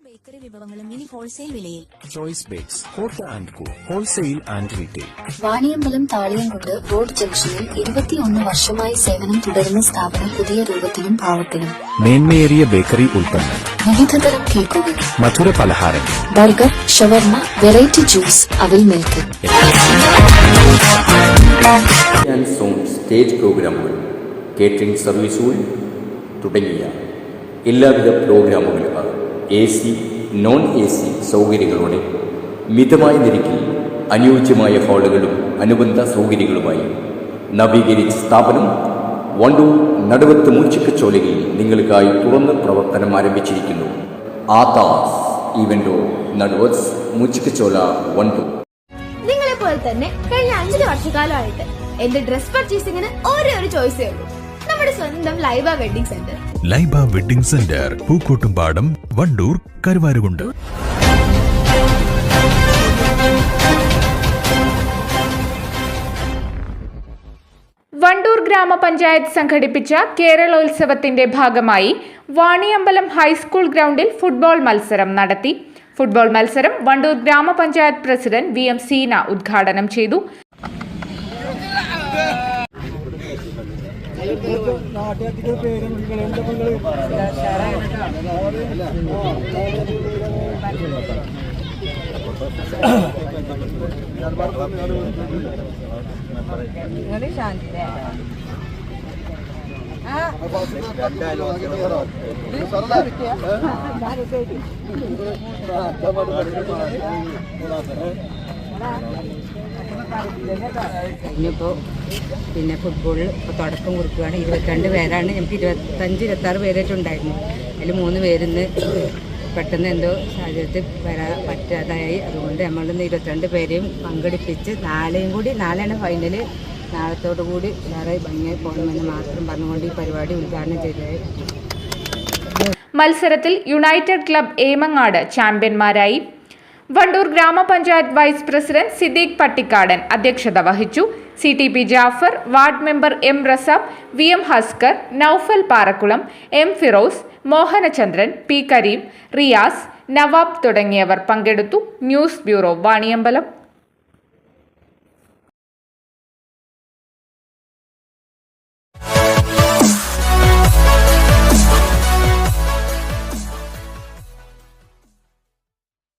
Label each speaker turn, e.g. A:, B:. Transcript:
A: Bakery വിഭവങ്ങളും ഇനി wholesale വിലയിൽ.
B: Choice bakes hot and co wholesale and retail
C: Vaniyambalam Thaliyamkund road ജംഗ്ഷനിൽ ഇരുപത്തിയൊന്ന് വർഷമായി സേവനം തുടരുന്ന സ്ഥാപനം പുതിയ രൂപത്തിലും ഭാവത്തിലും
B: മേന്മയേറിയ ബേക്കറി ഉൽപ്പന്നം.
C: വിവിധതരം കേക്കുകൾ.
B: മധുര പലഹാരങ്ങൾ
C: ബർഗർ ഷവർമ വെറൈറ്റി ജ്യൂസ് അവിൽ മിൽക്ക്
D: സ്റ്റേജ് പ്രോഗ്രാമുകൾ കേറ്ററിംഗ് സർവീസുകൾ തുടങ്ങിയ എല്ലാവിധ പ്രോഗ്രാമുകളും A C non A C സൗകര്യങ്ങളോടെ മിതമായ നിരക്കിൽ അനുയോജ്യമായ ഹാളുകളും അനുബന്ധ സൗകര്യങ്ങളുമായി നവീകരിച്ച സ്ഥാപനം വണ്ടൂർ നടുവത്ത് മൂച്ചിക്കച്ചോലയിൽ നിങ്ങൾക്കായി തുറന്ന് പ്രവർത്തനം ആരംഭിച്ചിരിക്കുന്നു. ആതാസ് ഇവന്റോ നടുവത്ത് മൂച്ചിക്കച്ചോല വണ്ടൂർ.
E: നിങ്ങളെ പോലെ തന്നെ കഴിഞ്ഞ അഞ്ചു വർഷക്കാലമായിട്ട് എന്റെ ഡ്രസ് പർച്ചേസിംഗിന് ഒരേ ഒരു ചോയ്സേ ഉള്ളൂ. നമ്മുടെ സ്വന്തം Laiba wedding centre.
F: Laiba wedding centre Pookkottumpadam Wandoor Karuvarakundu.
G: Wandoor ഗ്രാമപഞ്ചായത്ത് സംഘടിപ്പിച്ച കേരളോത്സവത്തിന്റെ ഭാഗമായി വാണിയമ്പലം ഹൈസ്കൂൾ ഗ്രൗണ്ടിൽ ഫുട്ബോൾ മത്സരം നടത്തി. ഫുട്ബോൾ മത്സരം വണ്ടൂർ ഗ്രാമപഞ്ചായത്ത് പ്രസിഡന്റ് വി എം സീന ഉദ്ഘാടനം ചെയ്തു.
H: നാട്ടുകാരുടെ പേര് എന്താ മകൾ രണ്ടായാലും ഇന്നിപ്പോൾ പിന്നെ ഫുട്ബോളിൽ ഇപ്പോൾ തുടക്കം കൊടുക്കുകയാണ് ഇരുപത്തിരണ്ട് പേരാണ്. നമുക്ക് ഇരുപത്തഞ്ച് ഇരുപത്താറ് പേരായിട്ട് ഉണ്ടായിരുന്നു. അതിൽ മൂന്ന് പേരിന്ന് പെട്ടെന്ന് എന്തോ സാഹചര്യത്തിൽ വരാൻ പറ്റാതായി. അതുകൊണ്ട് നമ്മളിന്ന് ഇരുപത്തിരണ്ട് പേരെയും പങ്കെടുപ്പിച്ച് നാളെയും കൂടി നാളെയാണ് ഫൈനൽ നാളത്തോടു കൂടി വേറെ ഭംഗിയായി പോകണമെന്ന് മാത്രം പറഞ്ഞുകൊണ്ട് ഈ പരിപാടി ഉദ്ഘാടനം ചെയ്തതായി.
G: മത്സരത്തിൽ യുണൈറ്റഡ് ക്ലബ് ഏമങ്ങാട് ചാമ്പ്യന്മാരായി. വണ്ടൂർ ഗ്രാമപഞ്ചായത്ത് വൈസ് പ്രസിഡന്റ് സിദ്ദീഖ് പട്ടിക്കാടൻ അധ്യക്ഷത വഹിച്ചു. C T P Jafar ward member M Rasab V M Askar Noufal Parakkulam M Firoz Mohanachandran P Kareem Riyas Nawab തുടങ്ങിയവർ പങ്കെടുത്തു. News bureau Vaniyambalam.